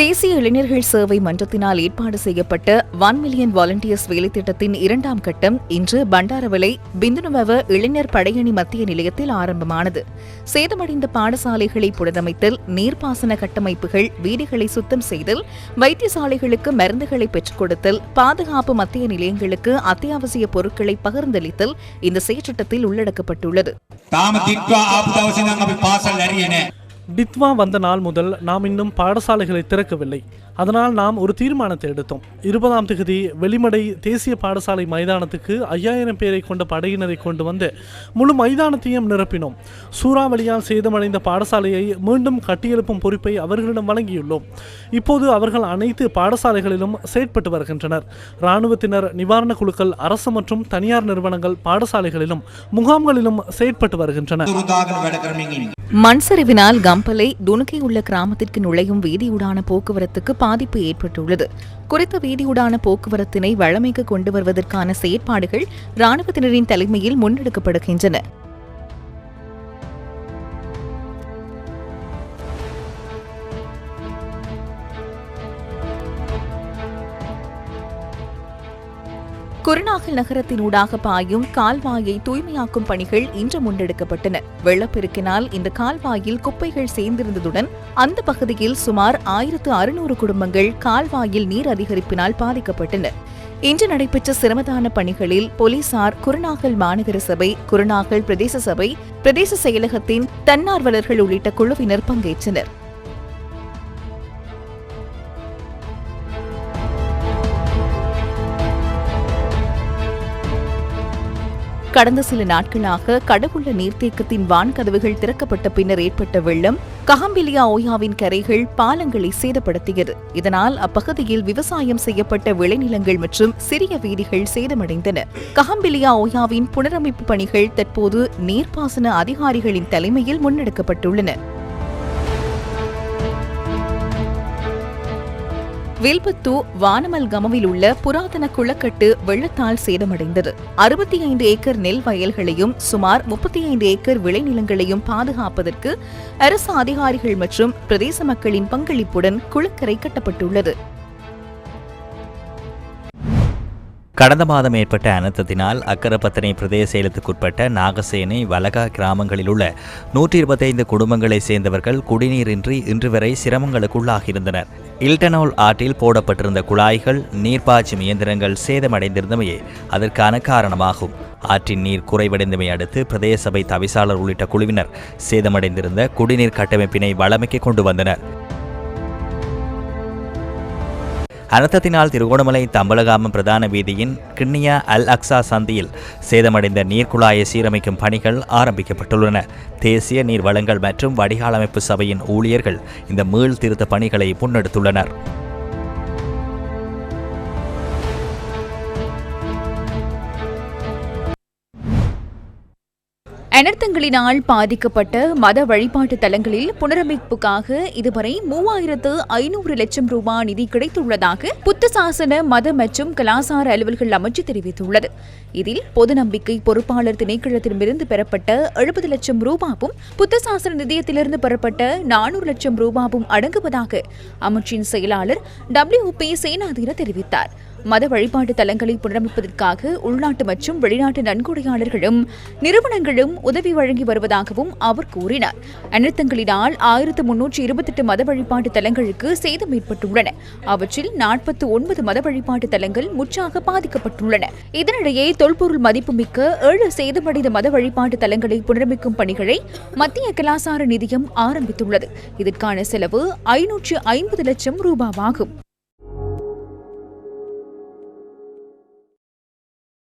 தேசிய இளைஞர்கள் சேவை மன்றத்தினால் ஏற்பாடு செய்யப்பட்ட ஒன் மில்லியன் வாலண்டியர்ஸ் வேலைத்திட்டத்தின் இரண்டாம் கட்டம் இன்று பண்டாரவளை பிந்துனுவவ இளைஞர் படையணி மத்திய நிலையத்தில் ஆரம்பமானது. சேதமடைந்த பாடசாலைகளை புனரமைத்தல் நீர்ப்பாசன கட்டமைப்புகள் வீடுகளை சுத்தம் செய்தல் வைத்தியசாலைகளுக்கு மருந்துகளை பெற்றுக் கொடுத்தல் பாதுகாப்பு மத்திய நிலையங்களுக்கு அத்தியாவசிய பொருட்களை பகிர்ந்தளித்தல் இந்த செயற்றிட்டத்தில் உள்ளடக்கப்பட்டுள்ளது. டித்வா வந்த நாள் முதல் நாம் இன்னும் பாடசாலைகளை திறக்கவில்லை. அதனால் நாம் ஒரு தீர்மானத்தை எடுத்தோம். இருபதாம் தேதி வெளிமடை தேசிய பாடசாலை மைதானத்துக்கு ஐயாயிரம் பேரை கொண்ட படையினரை கொண்டு வந்து முழு மைதானத்தையும் நிரப்பினோம். சூறாவளியால் சேதமடைந்த பாடசாலையை மீண்டும் கட்டியெழுப்பும் பொறுப்பை அவர்களிடம் வழங்கியுள்ளோம். இப்போது அவர்கள் அனைத்து பாடசாலைகளிலும் செயற்பட்டு வருகின்றனர். இராணுவத்தினர் நிவாரண குழுக்கள் அரசு மற்றும் தனியார் நிறுவனங்கள் பாடசாலைகளிலும் முகாம்களிலும் செயற்பட்டு வருகின்றன. மண்சரிவினால் கம்பலை துணுக்கியுள்ள கிராமத்திற்கு நுழையும் வீதியூடான போக்குவரத்துக்கு பாதிப்பு ஏற்பட்டுள்ளது. குறித்த வீதியூடான போக்குவரத்தினை வழமைக்கு கொண்டு வருவதற்கான செயற்பாடுகள் ராணுவத்தினரின் தலைமையில் முன்னெடுக்கப்படுகின்றன. குருநாகல் நகரத்தினூடாக பாயும் கால்வாயை தூய்மையாக்கும் பணிகள் இன்று முன்னெடுக்கப்பட்டன. வெள்ளப்பெருக்கினால் இந்த கால்வாயில் குப்பைகள் சேர்ந்திருந்ததுடன் அந்த பகுதியில் சுமார் ஆயிரத்து அறுநூறு குடும்பங்கள் கால்வாயில் நீர் அதிகரிப்பினால் பாதிக்கப்பட்டன. இன்று நடைபெற்ற சிரமதான பணிகளில் போலீசார் குருநாகல் மாநகர சபை குருநாகல் பிரதேச சபை பிரதேச செயலகத்தின் தன்னார்வலர்கள் உள்ளிட்ட குழுவினர் பங்கேற்றனர். கடந்த சில நாட்களாக கடவுள்ள நீர்த்தேக்கத்தின் வான்கதவுகள் திறக்கப்பட்ட பின்னர் ஏற்பட்ட வெள்ளம் கஹம்பிலியா ஓயாவின் கரைகள் பாலங்களை சேதப்படுத்தியது. இதனால் அப்பகுதியில் விவசாயம் செய்யப்பட்ட விளைநிலங்கள் மற்றும் சிறிய வீதிகள் சேதமடைந்தன. கஹம்பிலியா ஓயாவின் புனரமைப்பு பணிகள் தற்போது நீர்ப்பாசன அதிகாரிகளின் தலைமையில் முன்னெடுக்கப்பட்டுள்ளன. வில்பத்து வானமல் கமவில் உள்ள புராதன குளக்கட்டு வெள்ளத்தால் சேதமடைந்தது. அறுபத்தி ஐந்து ஏக்கர் நெல் வயல்களையும் சுமார் முப்பத்தி ஐந்து ஏக்கர் விளைநிலங்களையும் பாதுகாப்பதற்கு அரசு அதிகாரிகள் மற்றும் பிரதேச மக்களின் பங்களிப்புடன் குளக்கரை கட்டப்பட்டுள்ளது. கடந்த மாதம் ஏற்பட்ட அனர்த்தத்தினால் அக்கரப்பத்தனை பிரதேச செயலத்துக்குட்பட்ட நாகசேனை வலகா கிராமங்களில் உள்ள நூற்றி இருபத்தைந்து குடும்பங்களைச் சேர்ந்தவர்கள் குடிநீரின்றி இன்று வரை சிரமங்களுக்குள்ளாகியிருந்தனர். இல்டனோல் ஆற்றில் போடப்பட்டிருந்த குழாய்கள் நீர்ப்பாய்ச்சும் இயந்திரங்கள் சேதமடைந்திருந்தமையே அதற்கான காரணமாகும். ஆற்றின் நீர் குறைவடைந்தமை அடுத்து பிரதேச சபை தவிசாளர் உள்ளிட்ட குழுவினர் சேதமடைந்திருந்த குடிநீர் கட்டமைப்பினை வளமைக்கு கொண்டு வந்தனர். அனர்த்தத்தினால் திருகோணமலை தம்பலகாமம் பிரதான வீதியின் கிண்ணியா அல் அக்ஸா சந்தியில் சேதமடைந்த நீர்க்குழாயை சீரமைக்கும் பணிகள் ஆரம்பிக்கப்பட்டுள்ளன. தேசிய நீர் வளங்கள் மற்றும் வடிகாலமைப்பு சபையின் ஊழியர்கள் இந்த மீள் திருத்த பணிகளை முன்னெடுத்துள்ளனர். அனர்த்தங்களினால் பாதிக்கப்பட்ட மத வழிபாட்டு தலங்களில் புனரமைப்புக்காக இதுவரை மூவாயிரத்து ஐநூறு லட்சம் ரூபாய் நிதி கிடைத்துள்ளதாக புத்த சாசன மத மற்றும் கலாசார அலுவல்கள் அமைச்சு தெரிவித்துள்ளது. இதில் பொது நம்பிக்கை பொறுப்பாளர் திணைக்களத்திடமிருந்து பெறப்பட்ட எழுபது லட்சம் ரூபாவும் புத்த சாசன நிதியத்திலிருந்து பெறப்பட்ட நானூறு லட்சம் ரூபாவும் அடங்குவதாக அமைச்சின் செயலாளர் டபிள்யூ பி. சேனாதீர தெரிவித்தார். மத வழிபாட்டு தலங்களை புனரமைப்பதற்காக உள்நாட்டு மற்றும் வெளிநாட்டு நன்கொடையாளர்களும் நிறுவனங்களும் உதவி வழங்கி வருவதாகவும் அவர் கூறினார். அனர்த்தங்களினால் ஆயிரத்து முன்னூற்றி இருபத்தெட்டு மத வழிபாட்டு தலங்களுக்கு சேதம் ஏற்பட்டுள்ளன. அவற்றில் நாற்பத்தி ஒன்பது மத வழிபாட்டு தலங்கள் முற்றாக பாதிக்கப்பட்டுள்ளன. இதனிடையே தொல்பொருள் மதிப்புமிக்க ஏழு சேதமடைந்த மத வழிபாட்டு தலங்களை புனரமைக்கும் பணிகளை மத்திய கலாசார நிதியம் ஆரம்பித்துள்ளது. இதற்கான செலவு ஐநூற்று ஐம்பது லட்சம் ரூபாவாகும்.